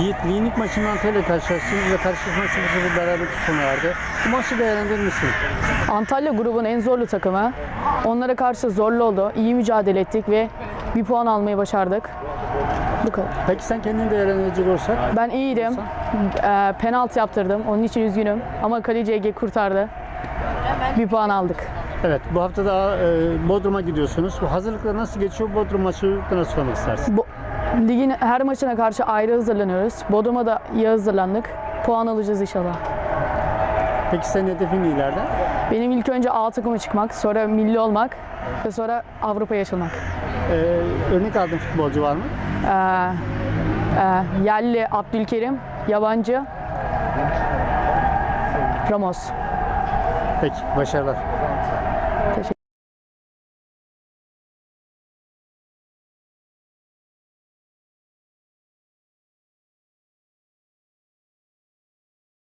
Yiğit Linik maçından Antalya karşılaştın ve karşılaşma 0-0 beraber sona erdi. Bu maçı değerlendirir misin? Antalya grubun en zorlu takımı. Onlara karşı zorlu oldu. İyi mücadele ettik ve bir puan almayı başardık. Bu kadar. Peki sen kendini değerlendirecek olursak? Ben iyiydim. Ee, penaltı yaptırdım. Onun için üzgünüm. Ama kaleci Ege kurtardı. Bir puan aldık. Evet, bu hafta da e, Bodrum'a gidiyorsunuz. Bu hazırlıklar nasıl geçiyor? Bodrum maçı nasıl sormak istersin? Bu, ligin her maçına karşı ayrı hazırlanıyoruz. Bodrum'a da iyi hazırlandık. Puan alacağız inşallah. Peki senin hedefin ileride? Benim ilk önce A takıma çıkmak, sonra milli olmak ve sonra Avrupa'ya açılmak. E, örnek aldığın futbolcu var mı? Ee, e, yerli Abdülkerim, yabancı Ramos. Peki, başarılar.